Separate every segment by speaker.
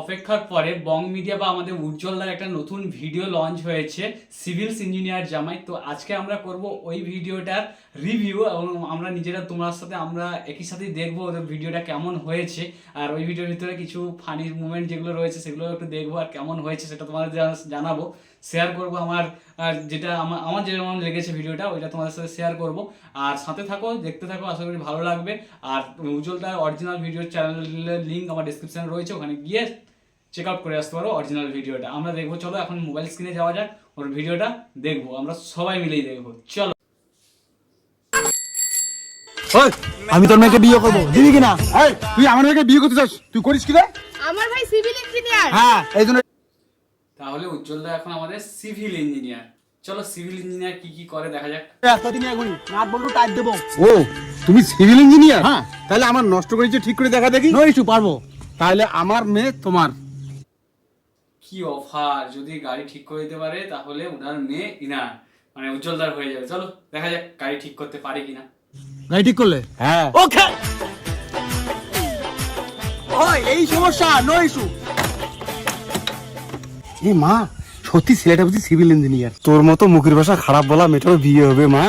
Speaker 1: অপেক্ষার পরে বং মিডিয়া বা আমাদের উজ্জ্বলদার একটা নতুন ভিডিও লঞ্চ হয়েছে সিভিলস ইঞ্জিনিয়ার জামাই। তো আজকে আমরা করব ওই ভিডিওটার রিভিউ এবং আমরা নিজেরা তোমার সাথে আমরা একই সাথেই দেখব ওদের ভিডিওটা কেমন হয়েছে। আর ওই ভিডিওর ভিতরে কিছু ফানি মুমেন্ট যেগুলো রয়েছে সেগুলো একটু দেখব আর কেমন হয়েছে সেটা তোমাদের জানাব। শেয়ার করব আমার যেটা আমার আমার যেমন লেগেছে ভিডিওটা ওইটা তোমাদের সাথে শেয়ার করব। আর সাথে থাকো দেখতে থাকো আশা করি ভালো লাগবে। আর উজ্জ্বলদার অরিজিনাল ভিডিও চ্যানেলের লিঙ্ক আমার ডিসক্রিপশনে রয়েছে ওখানে গিয়ে চেক আউট করে আসতে পারো অরিজিনাল ভিডিওটা আমরা দেখব চলো এখন মোবাইল স্ক্রিনে যাওয়া যাক ওর ভিডিওটা দেখব আমরা সবাই মিলেই দেখব। চলো।
Speaker 2: আমি তোর মেয়েকে বিয়ে করব দিবি কিনা? তুই আমার মেয়েকে বিয়ে করতে চাস তুই করিস কি রে?
Speaker 3: আমার ভাই সিভিল ইঞ্জিনিয়ার
Speaker 2: হ্যাঁ এই জন্য
Speaker 1: তাহলে উজ্জ্বলদা এখন আমাদের সিভিল ইঞ্জিনিয়ার। চলো সিভিল ইঞ্জিনিয়ার কি কি করে দেখা যাক।
Speaker 2: এতদিন এগুলি নাট বল্টু টাইট দেবো। ও তুমি সিভিল ইঞ্জিনিয়ার? হ্যাঁ তাহলে আমার নষ্ট করেছে ঠিক করে দেখা দেখি। নো ইস্যু পারব। তাহলে আমার মেয়ে তোমার।
Speaker 1: কি অফার যদি গাড়ি ঠিক করে দিতে পারে তাহলে ওনার মেয়ে ইনার। মানে উজ্জ্বলদার হয়ে যাবে। চলো দেখা যাক গাড়ি ঠিক করতে পারে কিনা।
Speaker 2: গাড়ি ঠিক করলে? হ্যাঁ। ওকে। ওই এই সমস্যা নো ইস্যু। এ মা সত্যি ছেলেটা বুঝি সিভিল ইঞ্জিনিয়ার তোর মতো মুখের ভাষা খারাপ বলা মেয়েটার বিয়ে হবে মা।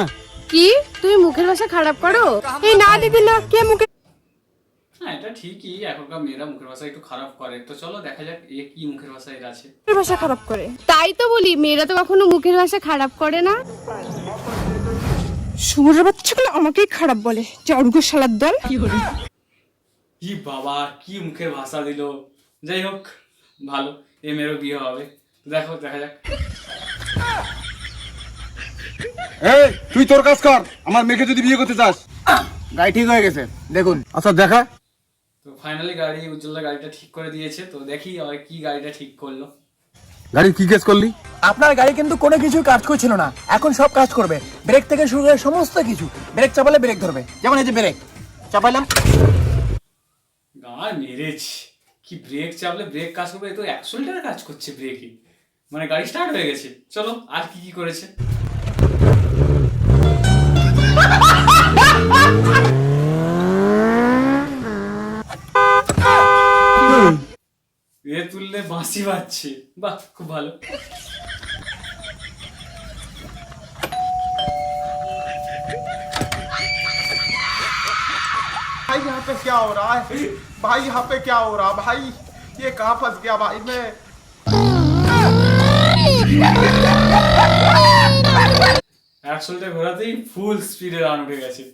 Speaker 3: কি? তুমি মুখের ভাষা খারাপ করো? এই না দিদি না কে মুখে
Speaker 1: হ্যাঁ এটা ঠিকই এখনকার মেয়েরা মুখের ভাষা একটু খারাপ করে। তো চলো দেখা যাক এ কি মুখের ভাষা এর আছে।
Speaker 3: মুখের ভাষা খারাপ করে। তাই তো বলি মেয়েরা তো কখনো মুখের ভাষা খারাপ করে না। শুভ্র বাচ্চাগুলো আমাকেই খারাপ বলে জর্গ শালার দল।
Speaker 1: কি বাবা কি মুখের ভাষা দিল। যাই হোক ভালো। এ মেয়েরও বিয়ে হবে। দেখো দেখা যাক।
Speaker 2: এই তুই তোর কাজ কর। আমার মেয়েকে যদি বিয়ে করতে চাস। গাড়ি ঠিক হয়ে গেছে। দেখুন। আচ্ছা দেখা।
Speaker 1: তো ফাইনালি গাড়ি উজ্জ্বলদা গাড়িটা ঠিক করে দিয়েছে। তো দেখি আর কি গাড়িটা ঠিক করল।
Speaker 2: গাড়ি কি কেস করলি?
Speaker 4: আপনার গাড়ি কিন্তু কোনো কিছু কাজ করছিল না। এখন সব কাজ করবে। ব্রেক থেকে শুরু করে সমস্ত কিছু। ব্রেক চাপালে ব্রেক ধরবে। যেমন এই যে ব্রেক। চাপাইলাম।
Speaker 1: গাঁ মেরেছে কি ব্রেক চাপলে ব্রেক কাজ করবে? তো একশো লিটার কাজ করছে ব্রেকে মানে গাড়ি স্টার্ট হয়ে গেছে। চলো, আর কি কি করেছে? এ তুললে বাঁশি বাজছে। বাহ, খুব ভালো।
Speaker 5: क्या हो रहा है भाई यहाँ पे क्या हो रहा भाई ये कहाँ फंस गया भाई मैं
Speaker 1: একশোটা ঘোরাতেই ফুল স্পিডে রান উঠে গেছে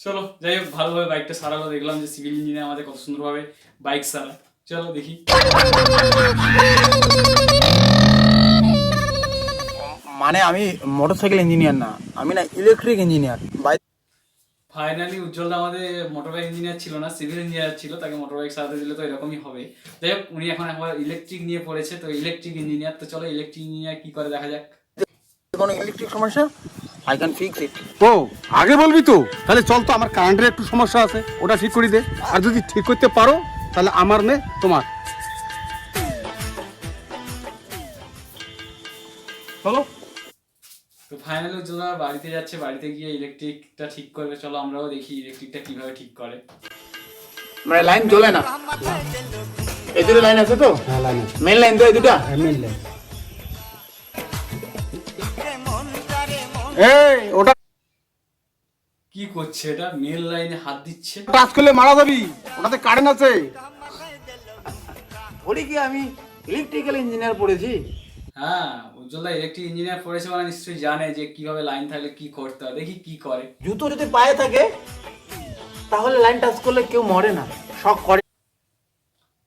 Speaker 1: চলো যাই হোক ভালোভাবে বাইকটা সারালো দেখলাম যে সিভিল ইঞ্জিনিয়ার আমাদের কত সুন্দরভাবে বাইক সারায় চলো দেখি
Speaker 4: মানে আমি মোটরসাইকেল ইঞ্জিনিয়ার না আমি না ইলেকট্রিক ইঞ্জিনিয়ার বাই
Speaker 1: ফাইনালি উজ্জ্বলদা আমাদের মোটর বাইক ইঞ্জিনিয়ার ছিল না সিভিল ইঞ্জিনিয়ার ছিল তাকে মোটর বাইক সারাতে দিলে তো এরকমই হবে। যাই হোক উনি এখন একবার ইলেকট্রিক নিয়ে পড়েছে তো ইলেকট্রিক ইঞ্জিনিয়ার তো চলো ইলেকট্রিক ইঞ্জিনিয়ার কি করে দেখা যাক।
Speaker 4: কোনো ইলেকট্রিক সমস্যা? আই ক্যান ফিক্স ইট
Speaker 2: ও আগে বলবি তো? তাহলে চল তো আমার কারেন্টের একটু সমস্যা আছে ওটা ঠিক করে দে। আর যদি ঠিক করতে পারো তাহলে আমার মেয়ে তোমার। চলো।
Speaker 1: ফাইনালি উজ্জ্বলদা বাড়িতে যাচ্ছে বাড়িতে গিয়ে ইলেকট্রিকটা ঠিক করবে। চলো আমরাও দেখি ইলেকট্রিকটা কীভাবে ঠিক করে।
Speaker 4: মানে লাইন চলে না? এই দুটো লাইন আছে তো? মেন লাইন তো এই দুটা?
Speaker 2: এই ওটা
Speaker 1: কি করছে এটা? মেল লাইনে হাত দিচ্ছে।
Speaker 2: টাচ করলে মারা যাবি। ওটাতে কারেন্ট আছে।
Speaker 4: বলি কি আমি ইলেকট্রিক্যাল ইঞ্জিনিয়ার পড়েছি?
Speaker 1: হ্যাঁ উজ্জ্বলদা ইলেকট্রিক ইঞ্জিনিয়ার পড়েছে মানে নিশ্চয়ই জানে যে কীভাবে লাইন থাকলে কি করতে হয় দেখি কি করে।
Speaker 4: জুতো যদি পায়ে থাকে তাহলে লাইন টাচ করলে কেউ মরে না শক করে।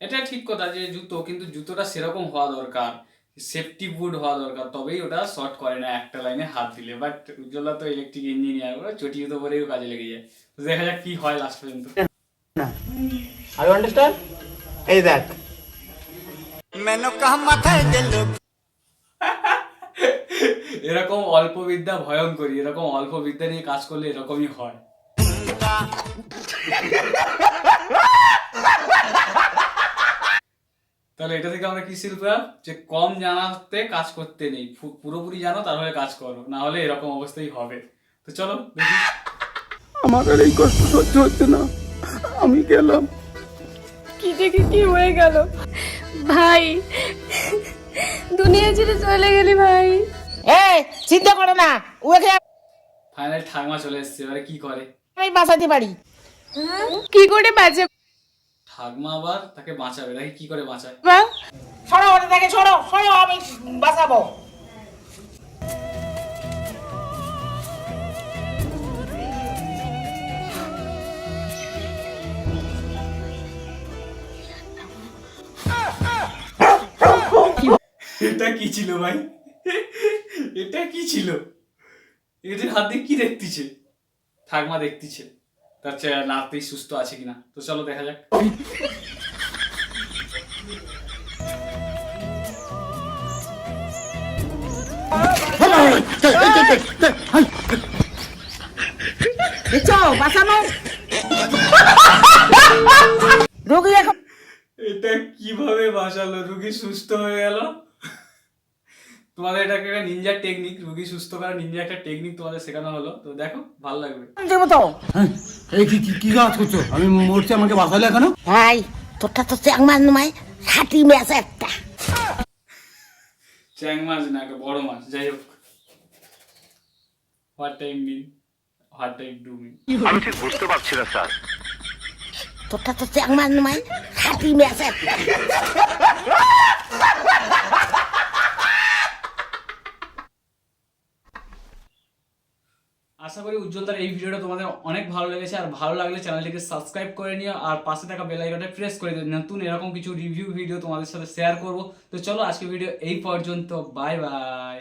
Speaker 1: এটা ঠিক কথা যে জুতো কিন্তু জুতোটা সেরকম হওয়া দরকার সেফটি বুট হওয়া দরকার তবেই ওটা শর্ট করে না একটা লাইনে হাত দিলে। বাট উজ্জ্বলা তো ইলেকট্রিক ইঞ্জিনিয়ার ওরা চটি জুতো পরেও কাজে লেগে যায়। তো দেখা যাক কি হয় লাস্ট পর্যন্ত।
Speaker 4: না আই আন্ডারস্ট্যান্ড এই দেখ।
Speaker 1: এরকম অল্প বিদ্যা ভয়ঙ্করী এরকম অল্প বিদ্যা নিয়ে কাজ করলে এরকমই হয়। তাহলে এটা থেকে আমরা কি শিল্পা যে কম জানাতে কাজ করতে নেই পুরোপুরি জানো তাহলে কাজ করো না হলে এরকম অবস্থাই হবে। তো চলো দেখি।
Speaker 2: আমার আর এই কষ্ট সহ্য হচ্ছে না। আমি গেলাম।
Speaker 3: কি থেকে কি হয়ে গেল? ভাই দুনিয়া ছেড়ে চলে গেলি ভাই।
Speaker 6: এই চিন্তা করো না। ওকে
Speaker 1: ফাইনালি ঠাকমা চলে এসছে এবারে কি করে?
Speaker 6: আমি বাঁচাতে পারি।
Speaker 3: কি করে বাঁচে
Speaker 1: ঠাকমা আবার তাকে বাঁচাবে তাকে কি করে বাঁচায়?
Speaker 3: বা
Speaker 6: সরো ওটা থেকে সরো সরো আমি বাঁচাবো।
Speaker 1: এটা কি ছিল ভাই? এটা কি ছিল? এদের হাত দিয়ে কি দেখতেছে? ঠাকমা দেখতেছে। তার চেয়ে নাতি সুস্থ আছে কিনা? তো চলো দেখা যাক।
Speaker 6: দেখছ রোগী এখন
Speaker 1: এটা কীভাবে বাঁচালো? রুগী সুস্থ হয়ে গেল? তোমাদের এটা একটা নিনজা টেকনিক রুগী সুস্থ করার নিনজা একটা টেকনিক তোমাদের শেখানো হলো। তো দেখো ভালো লাগবে।
Speaker 2: হ্যাঁ, এই কি কি কাজ করছ? আমি মরছি আমাকে বাঁচালে কেন?
Speaker 6: ভাই তোরটা তো চ্যাংমান নয় খাটি ম্যাচ একটা।
Speaker 1: চ্যাং মাছ না একটা বড় মাছ যাই হোক। What time mean what time do mean
Speaker 6: তোরটা তো চ্যাংমান নয় খাটি ম্যাচ একটা।
Speaker 1: আশা করি উজ্জ্বলদার এই ভিডিওটা তোমাদের অনেক ভালো লেগেছে, আর ভালো লাগলে চ্যানেলটিকে সাবস্ক্রাইব করে নিও, আর পাশে থাকা বেল আইকনটা প্রেস করে দিও। নতুন এরকম কিছু রিভিউ ভিডিও তোমাদের সাথে শেয়ার করব। তো চলো আজকে ভিডিও এই পর্যন্ত বাই বাই